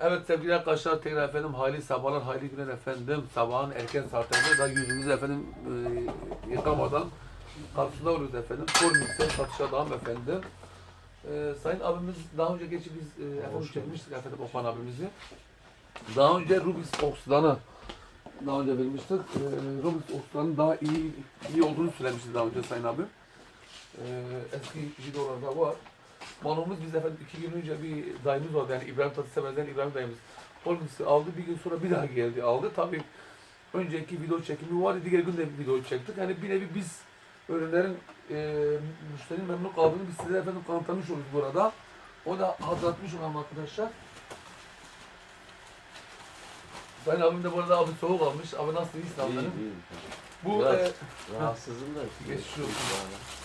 Evet sevgili arkadaşlar tekrar efendim hayırlı sabahlar, hayırlı günler efendim. Sabahın erken saatlerinde daha yüzümüzü efendim e, yıkamadan karşısında oluyoruz efendim. Formülse satışa devam efendim. E, sayın abimiz daha önce geçi biz e, efendim çekmiştik efendim Okan abimizi. Daha önce Rubis Oksidan'ı daha önce vermiştik. E, Rubis Oksidan'ın daha iyi iyi olduğunu söylemişti daha önce sayın abim. E, eski videolarda var. Malumuz biz efendim iki gün önce bir dayımız vardı yani İbrahim Tatlıses'den İbrahim dayımız. Polisi aldı bir gün sonra bir daha geldi aldı. Tabii önceki video çekimi vardı diğer gün de bir video çektik. Yani bir nevi biz ürünlerin e, müşterinin memnun kaldığını biz size efendim kanıtlamış oluruz burada. O da hatırlatmış olalım arkadaşlar. Sayın abim de bu arada abi soğuk almış. Abi nasıl iyisin abi benim? Bu Biraz e, rahatsızım da. Geçmiş olsun.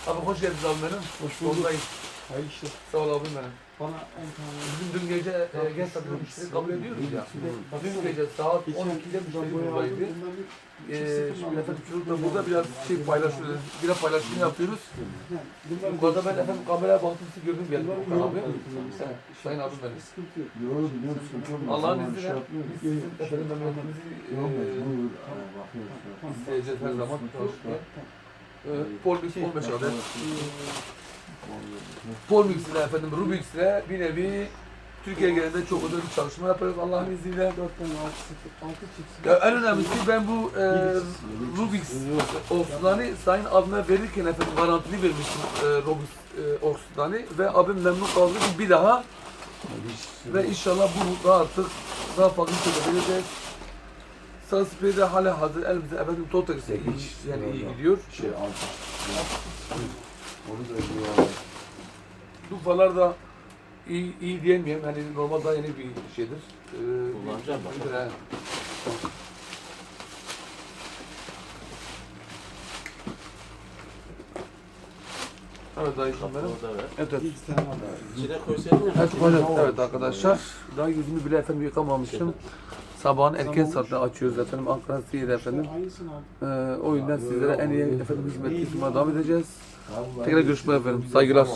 abi hoş geldiniz abi benim. Hoş bulduk. Buradayım. Hayırlı işler. Sağ ol abim benim. Bana en tane Bizim dün gece e, genç satın müşteri kabul ediyoruz ya. Dün gece saat geçen 12'de müşteri buradaydı. Ee, şimdi efendim çocukla burada biraz şey paylaşıyoruz. Biraz paylaşım yapıyoruz. bundan Yukarıda ben efendim kameraya baktım sizi gördüm geldim Okan abi. Sen, Sayın abim benim. sıkıntı yok. Yok biliyorum sıkıntı yok. Allah'ın izniyle şey yapmıyoruz. biz sizin efendim memleketimizi Yok e, isteyeceğiz her zaman. E, Polmix 15 adet. Polmix ile efendim Rubix ile bir nevi Türkiye genelinde çok özel bir çalışma yapıyoruz Allah'ın izniyle. 4 tane 6 sıfır 6 çift Ya en önemlisi ben bu e, Rubix Oksudani Sayın abime verirken efendim garantili vermiştim e, Rubix e, Oksudani ve abim memnun kaldı ki bir daha ve inşallah bu da artık daha farklı çözebileceğiz. Sarı sprey de hala hazır elimizde efendim Totex yani iyi gidiyor. Şey altı. Onu da diyor. Dufalar da iyi, iyi diyemeyeyim hani normal daha yeni bir şeydir. Ee, Kullanacağım bak. bir- Evet dayı ver. Evet evet. İçine koysaydın ya. Evet, evet, evet arkadaşlar. Daha yüzümü bile efendim yıkamamışım. Sabahın erken saatte açıyoruz efendim. Ankara Sihir'de efendim. Ee, o yüzden sizlere en iyi efendim hizmet sunmaya devam edeceğiz. Tekrar görüşmek efendim. Saygılar.